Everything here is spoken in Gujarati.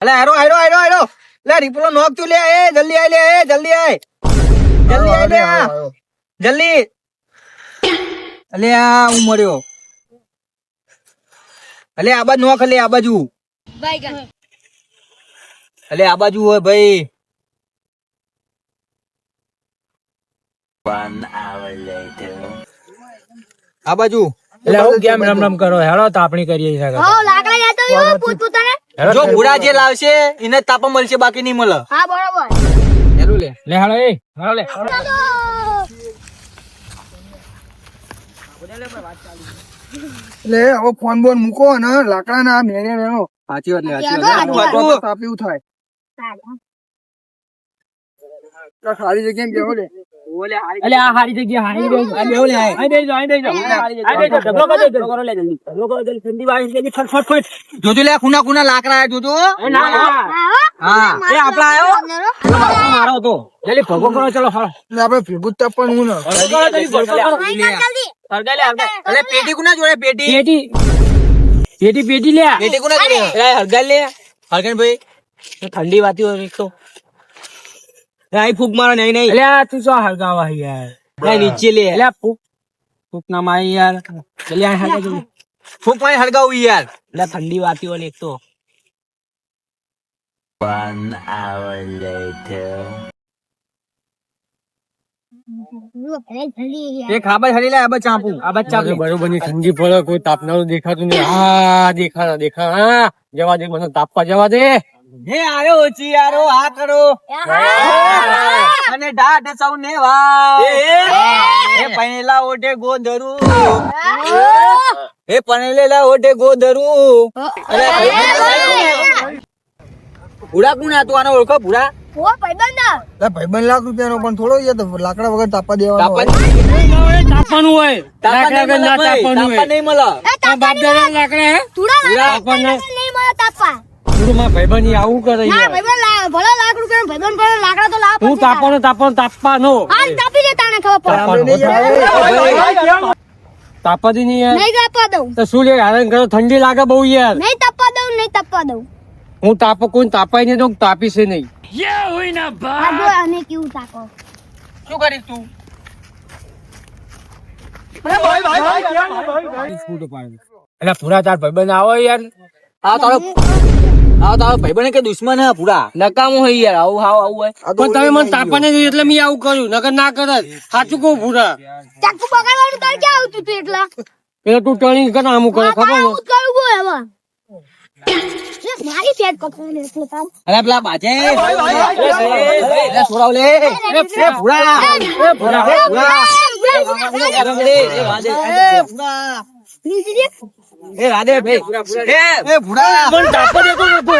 અલે આરો આરો આરો આરો લે રીપલો નોક તું લે એ જલ્દી આય લે એ જલ્દી આય. જલ્દી આય લે આ. જલ્દી. અલે આ હું મર્યો. અલે આ બાજુ નોક લે આ બાજુ. અલે આ બાજુ હોય ભાઈ. આ બાજુ. એટલે હું કેમ રમ રમ કરો? હેડો તાપણી કરીએ હા લાકડા જતો પોતપોતાને જો ભૂરા જે લાવશે એને તાપ મળશે બાકી નહીં મળે. હા બરોબર. હેલો લે. લે હાલો એ. હાલો લે. લે હવે ફોન બોન મૂકો ને લાકડા ના મેરે મેરો સાચી વાત લે સાચી વાત. સાચી તાપ્યું થાય સારી જગ્યાએ જવો લે. એટલે આ હારી જગ્યા હારી. આ બેહો લે, આ. આ બેસજો, આ બેસજો. આ બેસજો. ડબલો કરજો ડબલો કરો લે જલ્દી. ડબલો કરો જલ્દી. ઠંડી વાળી છે, ફટ, ફટ, ફટ. જોજો લે ખૂના ખૂના લાકરા જોજો એ ના, ના. હા એ આપણા આયો. મારો હતો. જલ્દી ભગો કરો, ચલો, હાલો. આપણે આપડે ભેગું જ તાપવાનું ને ભગો કરો, જલ્દી ભગો કરો. હળગાઈ લે, હળગાઈ. અલે પેટી કુના જોડે પેટી પેટી પેટી પેટી લે પેટી કુના જોડે એ હળગાઈ લે હરકન ભાઈ ઠંડી વાતી હોય તો અહીં ફૂક મારો નહીં. નહીં એટલે તું શું હળગાવા હે યાર? નહીં, નીચે લે. એટલે ફૂક. ફૂક ના મારી યાર. જલ્દી આ જલ્દી. ફૂકમાં હળગાવું યાર. એટલે ઠંડી વાતી હોય એક તો. એ ખાબર હરી લે આ ચાંપુ. આ બચ્ચા બરોબરની ઠંડી પડે કોઈ તાપનારું દેખાતું નહીં. હા દેખા દેખા હા જવા દે મને તાપવા જવા દે. હે આયો આરો આ કરો. અને ડાઢ સૌને વા એ પહેલા ઓઢે ગોધરું. એ પહેલેલા ઓઢે ગોધરું. ભૂરા કોણ હતું આનો ઓળખો ભૂરા? ઓ ભાઈબંધ. લાખ રૂપિયાનો પણ થોડો લાકડા વગર તાપવા દેવાનો તાપા હોય. તાપવાનું હોય તાપા લાકડા નહીં મળે ભાઈ, તાપવાનું નહીં મળે. લાકડા હે થોડા પૂરા આપણને નહીં મળે તાપવા થોડું માં ભાઈબંધ ઈ આવું કરે ના યાર. ભાઈબંધ લા- ભલે લાખ રૂપિયા ભાઈબંધ ભલે લાકડા તો લાવ હું તાપવાનો તાપવાનો. તાપવાનો હાલ તાપી દે તાણે ખબર પડે. આપણે નહીં જવાનું. તાપવા દી નહીં યાર. નહીં તાપવા દઉં. તો શું લે હેરાન કરો ઠંડી લાગે બહુ યાર. નહીં તાપવા દઉં નહીં તાપવા દઉં. હું તાપો કોઈ તાપાય નહીં તો હું તાપીશ ય નહીં આ જો અમે કેવું તાપો? શું કરીશ તું? એટલે પૂરા તાર ભાઈબંધ આવો યાર. આ તારો આ તારો ભાઈબંધ કે દુશ્મન હે પૂરા નકામો હોય યાર આવું હાવ આવું હે પણ તમે મને તાપવા નહીં એટલે મેં આવું કર્યું નકર ના કરત સાચું કહું પૂરા ચાકુ બગાડવાનું તાર કે આવતું તું એટલા પેલા તું ટર્નિંગ કર આમું કરે ખબર? આવું જ કરવું હવે મારી ફેટ કપાઈને એટલે તાર અરે પેલા બાજે લે છોરાવ લે એ ભૂરા એ ભૂરા એ રાધે ભાઈ એ એ પણ તાપવા દેતો નતો.